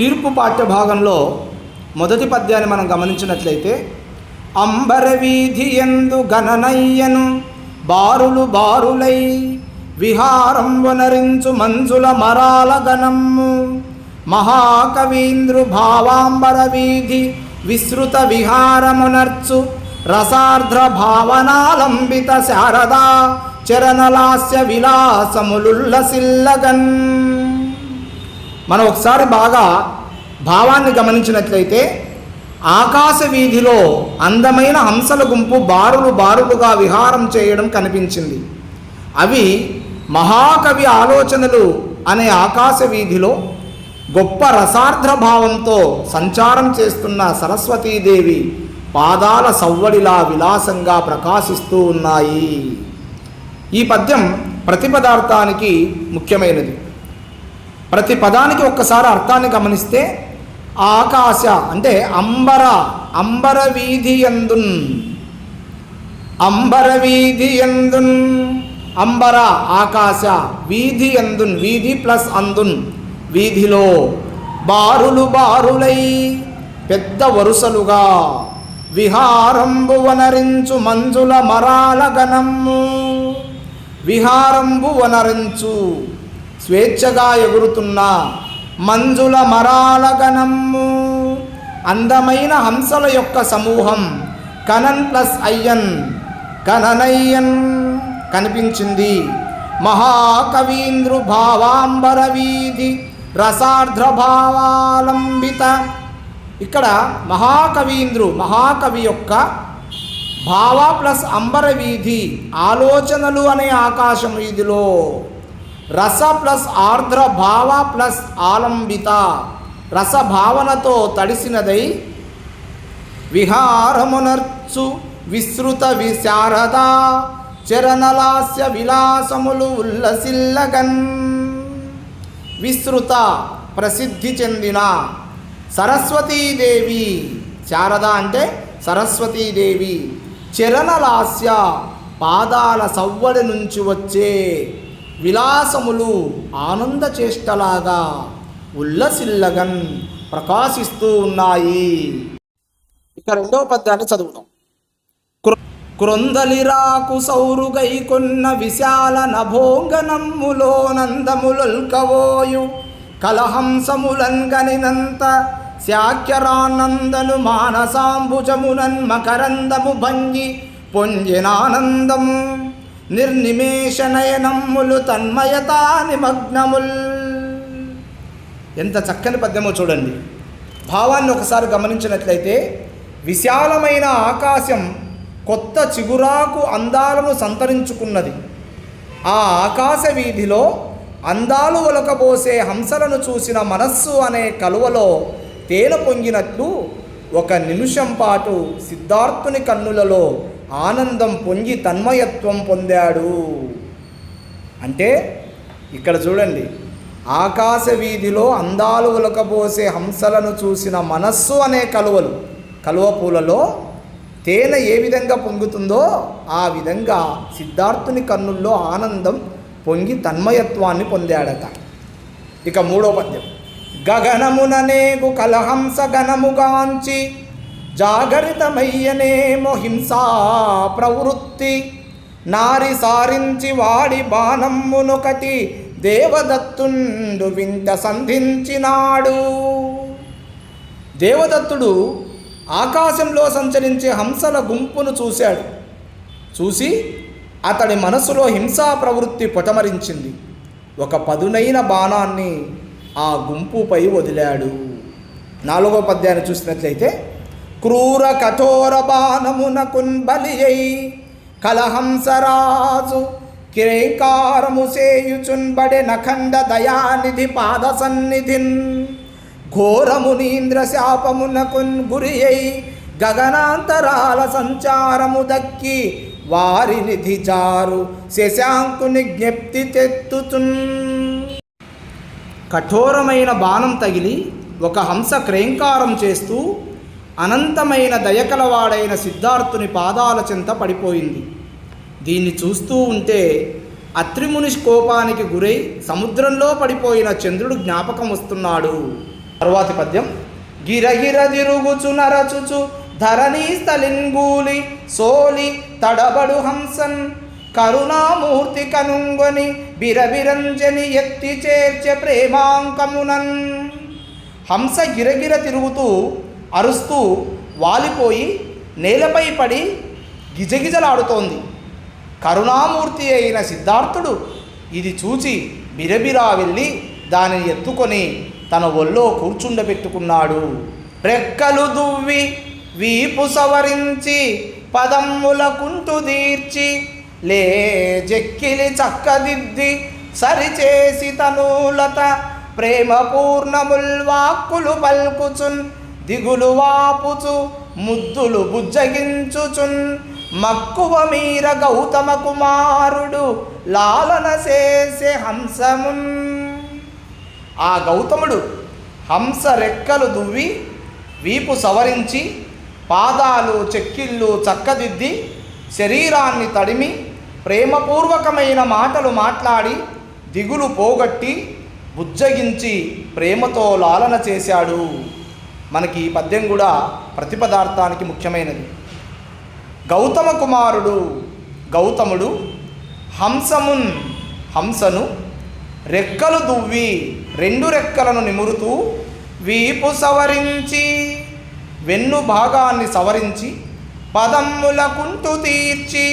తీర్పు పాఠ్యభాగంలో మొదటి పద్యాన్ని మనం గమనించినట్లయితే అంబర వీధి ఎందు గణనయ్యను బారులు బారులై విహారం వనరించు మంజుల మరాల గణమ్ము మహాకవీంద్రు భావాంబర వీధి విస్తృత విహారమునర్చు రసార్ధ్ర భావనాలంబిత శారదా చరణలాస్య విలాసములుల్లసిల్లగన్ మనం ఒకసారి బాగా భావాన్ని గమనించినట్లయితే ఆకాశ వీధిలో అందమైన హంసల గుంపు బారులు బారులుగా విహారం చేయడం కనిపించింది. అవి మహాకవి ఆలోచనలు అనే ఆకాశ వీధిలో గొప్ప రసార్ధ్ర భావంతో సంచారం చేస్తున్న సరస్వతీదేవి పాదాల సవ్వడిలా విలాసంగా ప్రకాశిస్తూ ఉన్నాయి. ఈ పద్యం ప్రతి పదార్థానికి ముఖ్యమైనది. ప్రతి పదానికి ఒక్కసారి అర్థాన్ని గమనిస్తే ఆకాశ అంటే అంబర అంబర వీధి ఎందున్. అంబర వీధి ఎందున్. అంబర ఆకాశ వీధి ఎందున్. వీధి ప్లస్ అందున్. వీధిలో బారులు బారులై పెద్ద వరుసలుగా విహారంబు వనరించు మంజుల మరాల గణము. విహారంబు వనరించు స్వేచ్ఛగా ఎగురుతున్న మంజుల మరాల అందమైన హంసల యొక్క సమూహం కనన్ ప్లస్ అయ్యన్ కననయ్యన్ కనిపించింది. మహాకవీంద్రు భావాంబర వీధి రసార్ధ్ర భావాలంబిత. ఇక్కడ మహాకవీంద్రు మహాకవి యొక్క భావ ప్లస్ అంబర వీధి ఆలోచనలు అనే ఆకాశం వీధిలో. రస ప్లస్ ఆర్ద్ర భావ ప్లస్ ఆలంబిత. రసభావనతో తడిసినదై విహారమునర్చు విస్తృత విశారద చరణలాస్య విలాసములు ఉల్లసిల్లగన్. విస్తృత ప్రసిద్ధి చెందిన సరస్వతీదేవి. శారద అంటే సరస్వతీదేవి. చరణలాస్య పాదాల సవ్వడి నుంచి వచ్చే విలాసములు ఆనంద చేష్టలాగా ఉల్లసిల్లగన్ ప్రకాశిస్తూ ఉన్నాయి. ఇక రెండవ పద్యాన్ని చదువుతాం క్రొ- క్రొందలిరాకు సౌరుగై కొన్న విశాల నభోంగనమ్ములో నందములల్కవోయు. కలహంసములంగనినంత శాఖ్యరానందను మానసాంబుజమునన్ మకరందము భంగి పొంజినానందము నిర్నిమేష నయనమ్ములు తన్మయతా నిమగ్నముల్. ఎంత చక్కని పద్యమో చూడండి. భావాన్ని ఒకసారి గమనించినట్లయితే విశాలమైన ఆకాశం కొత్త చిగురాకు అందాలను సంతరించుకున్నది. ఆ ఆకాశ వీధిలో అందాలు ఒలకబోసే హంసలను చూసిన మనస్సు అనే కలువలో తేనె పొంగినట్లు ఒక నిమిషం పాటు సిద్ధార్థుని కన్నులలో ఆనందం పొంగి తన్మయత్వం పొందాడు. అంటే ఇక్కడ చూడండి ఆకాశ వీధిలో అందాలు ఉలకపోసే హంసలను చూసిన మనస్సు అనే కలువలు కలువ పూలలో తేనె ఏ విధంగా పొంగుతుందో ఆ విధంగా సిద్ధార్థుని కన్నుల్లో ఆనందం పొంగి తన్మయత్వాన్ని పొందాడట. ఇక మూడో పద్యం. గగనముననేగు కలహంస గణముగాంచి జాగరితమయ్యనేమో హింసా ప్రవృత్తి. నారి సారించి వాడి బాణమ్మునొకటి దేవదత్తుండు వింత సంధించినాడు. దేవదత్తుడు ఆకాశంలో సంచరించే హంసల గుంపును చూశాడు. చూసి అతడి మనసులో హింసా ప్రవృత్తి పొటమరించింది. ఒక పదునైన బాణాన్ని ఆ గుంపుపై వదిలాడు. నాలుగో పద్యాన్ని చూసినట్లయితే క్రూర కఠోర బాణమునకున్ బలి అయి కలహంసరాజు కిరేకారము సేయుచున్బడే నఖండ దయానిధి పాద సన్నిధిన్ ఘోరమునీంద్ర శాపమునకున్ గురి అయి గగనాంతరాల సంచారము దక్కి వారి నిధి చారు శశాంకుని జ్ఞప్తి తెత్తుతున్ కఠోరమైన బాణం తగిలి ఒక హంస క్రేంకారం చేస్తూ అనంతమైన దయకలవాడైన సిద్ధార్థుని పాదాల చెంత పడిపోయింది. దీన్ని చూస్తూ ఉంటే అత్రిముని కోపానికి గురై సముద్రంలో పడిపోయిన చంద్రుడు జ్ఞాపకం వస్తున్నాడు. తరువాతి పద్యం. గిరగిర తిరుగుచు నరచుచు ధరణీ స్థలింగూలి సోలి తడబడు హంసన్ కరుణామూర్తి కనుంగొని బిరబిరంజని ఎత్తి చేర్చే ప్రేమాంకమునన్. హంస గిరగిర తిరుగుతూ అరుస్తూ వాలిపోయి నేలపై పడి గిజగిజలాడుతోంది. కరుణామూర్తి అయిన సిద్ధార్థుడు ఇది చూచి బిరబిరా వెళ్ళి దానిని ఎత్తుకొని తన ఒళ్ళో కూర్చుండబెట్టుకున్నాడు. రెక్కలు దువ్వి వీపు సవరించి పదమ్ముల కుంటు దీర్చి లే జెక్కిలి చక్కదిద్ది సరిచేసి తనూలత ప్రేమపూర్ణముల్ వాక్కులు పల్కుచున్ దిగులు వాపుచు ముద్దులు బుజ్జగించుచున్. మక్కువ మీర గౌతమ కుమారుడు లాలన చేసే హంసమున్. ఆ గౌతముడు హంస రెక్కలు దువ్వి వీపు సవరించి పాదాలు చెక్కిళ్ళు చక్కదిద్ది శరీరాన్ని తడిమి ప్రేమపూర్వకమైన మాటలు మాట్లాడి దిగులు పోగొట్టి బుజ్జగించి ప్రేమతో లాలన చేశాడు. మనకి ఈ పద్యం కూడా ప్రతిపదార్థానికి ముఖ్యమైనది. గౌతమ కుమారుడు గౌతముడు హంసమున్ హంసను రెక్కలు దువ్వి రెండు రెక్కలను నిమురుతూ వీపు సవరించి వెన్ను భాగాన్ని సవరించి పదమ్ముల కుంటు తీర్చి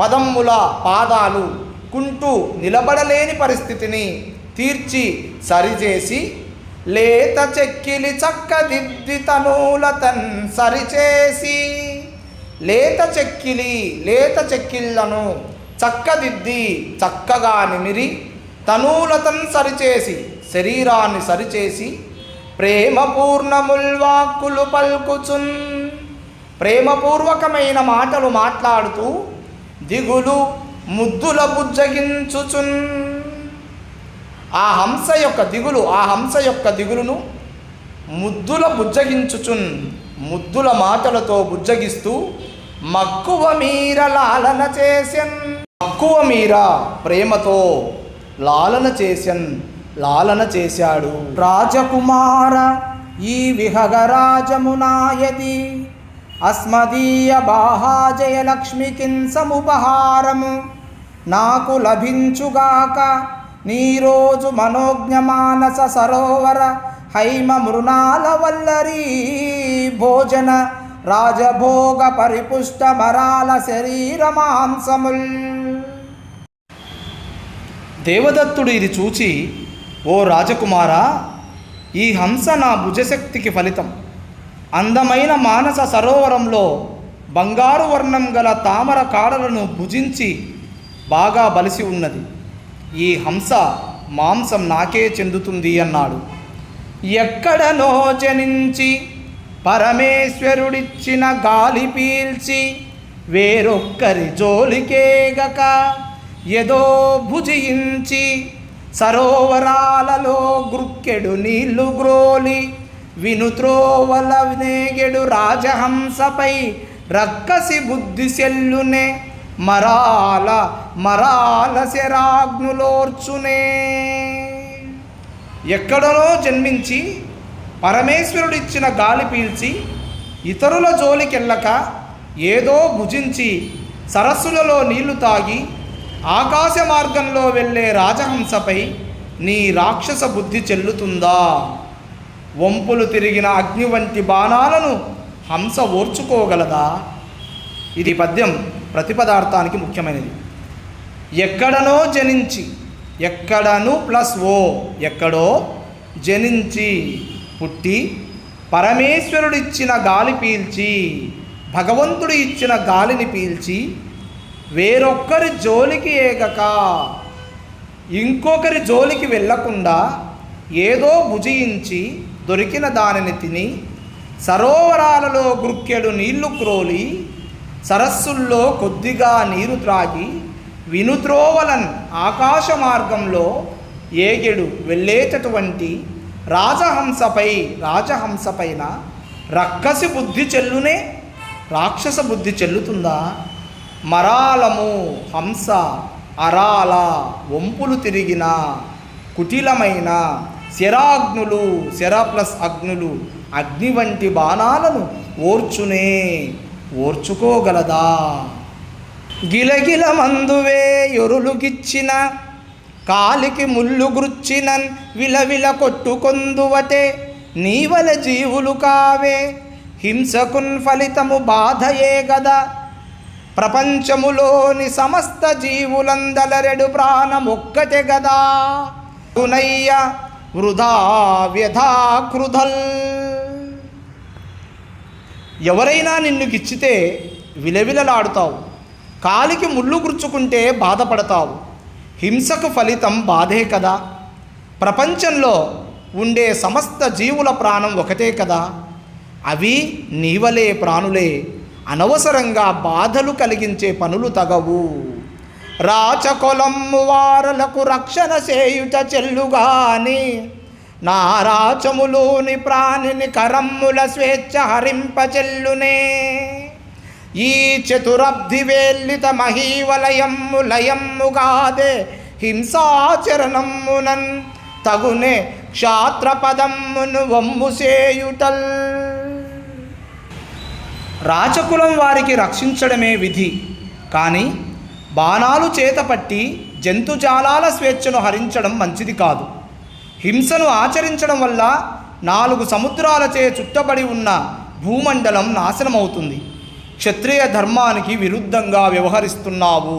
పదమ్ముల పాదాలు కుంటు నిలబడలేని పరిస్థితిని తీర్చి సరిచేసి లేత చెక్కిలి చక్కదిద్ది తనూలతన్ సరిచేసి లేత చెక్కిలి లేత చెక్కిళ్ళను చక్కదిద్ది చక్కగా నిమిరి తనూలతన్ సరిచేసి శరీరాన్ని సరిచేసి ప్రేమపూర్ణముల్వాక్కులు పల్కుచున్. ప్రేమపూర్వకమైన మాటలు మాట్లాడుతూ దిగులు ముద్దుల బుజ్జగించుచున్. ఆ హంస యొక్క దిగులు ఆ హంస యొక్క దిగులును ముద్దుల బుజ్జగించుచున్ ముద్దుల మాటలతో బుజ్జగిస్తూ మక్కువ మీర లాలన చేసెన్ మక్కువ మీర ప్రేమతో లాలన చేసెన్ లాలన చేశాడు. రాజకుమార ఈ విహగరాజమునాయది అస్మదీయ బాహాజయ లక్ష్మికిన్ సముపహారము నాకు లభించుగాక నీరోజు మనోజ్ఞమానస సరోవర హైమ మృణాల వల్లరీ భోజన రాజభోగ పరిపుష్ట మరాల శరీర మాంసముల్. దేవదత్తుడు ఇది చూచి ఓ రాజకుమారా ఈ హంస నా భుజశక్తికి ఫలితం. అందమైన మానస సరోవరంలో బంగారు వర్ణం గల తామర కాడలను భుజించి బాగా బలిసి ఉన్నది. ఈ హంస మాంసం నాకే చెందుతుంది అన్నాడు. ఎక్కడనో జనించి పరమేశ్వరుడిచ్చిన గాలి పీల్చి వేరొక్కరి జోలికేగక ఏదో భుజించి సరోవరాలలో గ్రుక్కెడు నీళ్ళు గ్రోలి వినుత్రోవల నేగెడు రాజహంసపై రక్కసి బుద్ధి సెల్లునే మరాల మరాల శరాగ్నులోర్చునే. ఎక్కడనో జన్మించి పరమేశ్వరుడిచ్చిన గాలి పీల్చి ఇతరుల జోలికెళ్ళక ఏదో భుజించి సరస్సులలో నీళ్ళు తాగి ఆకాశ మార్గంలో వెళ్ళే రాజహంసపై నీ రాక్షస బుద్ధి చెల్లుతుందా? వంపులు తిరిగిన అగ్ని వంటి బాణాలను హంస ఓర్చుకోగలదా? ఇది పద్యం ప్రతిపదార్థానికి ముఖ్యమైనది. ఎక్కడనో జనించి ఎక్కడను ప్లస్ ఓ ఎక్కడో జనించి పుట్టి పరమేశ్వరుడిచ్చిన గాలి పీల్చి భగవంతుడు ఇచ్చిన గాలిని పీల్చి వేరొక్కరి జోలికి ఏగక ఇంకొకరి జోలికి వెళ్ళకుండా ఏదో భుజించి దొరికిన దానిని తిని సరోవరాలలో గుక్కెడు నీళ్ళు క్రోలి సరస్సుల్లో కొద్దిగా నీరు త్రాగి వినుత్రోవలన్ ఆకాశ మార్గంలో ఏగెడు వెళ్ళేటటువంటి రాజహంసపై రాజహంసపైన రక్కసి బుద్ధి చెల్లునే రాక్షస బుద్ధి చెల్లుతుందా? మరాలము హంస అరాల వంపులు తిరిగిన కుటిలమైన శరాగ్నులు శర ప్లస్ అగ్నులు అగ్ని వంటి బాణాలను ఓర్చునే ఓర్చుకోగలదా? గిలగిల మందువే ఎరులుగిచ్చిన కాలికి ముళ్ళు గుర్చినన్ విలవిల కొట్టుకొందువటే నీవల జీవులు కావే. హింసకున్ ఫలితము బాధయే గదా. ప్రపంచములోని సమస్త జీవులందలరెడు ప్రాణమొక్కటే గదా. గునయ్య వృధా వ్యధాకృధల్ ఎవరైనా నిన్ను గిచ్చితే విలవిలలాడుతావు. కాలికి ముళ్ళు గుర్చుకుంటే బాధపడతావు. హింసకు ఫలితం బాధే కదా. ప్రపంచంలో ఉండే సమస్త జీవుల ప్రాణం ఒకటే కదా. అవి నీవలే ప్రాణులే. అనవసరంగా బాధలు కలిగించే పనులు తగవు. రాచకొలమ్ము వారలకు రక్షణ చేయుట చెల్లుగాని నా రాచములోని ప్రాణిని కరమ్ముల స్వేచ్ఛ హరింప చెల్లునే ఈ చతురబ్ధి వేల్లిత మహీవలయమ్ము లయమ్ముగాదే హింసాచరణమ్మునన్ తగునే క్షాత్రపదమ్మును వమ్ము రాచకులం వారికి రక్షించడమే విధి. కానీ బాణాలు చేతపట్టి జంతుజాలాల స్వేచ్ఛను హరించడం మంచిది కాదు. హింసను ఆచరించడం వల్ల నాలుగు సముద్రాలచే చుట్టబడి ఉన్న భూమండలం నాశనమవుతుంది. క్షత్రియ ధర్మానికి విరుద్ధంగా వ్యవహరిస్తున్నావు.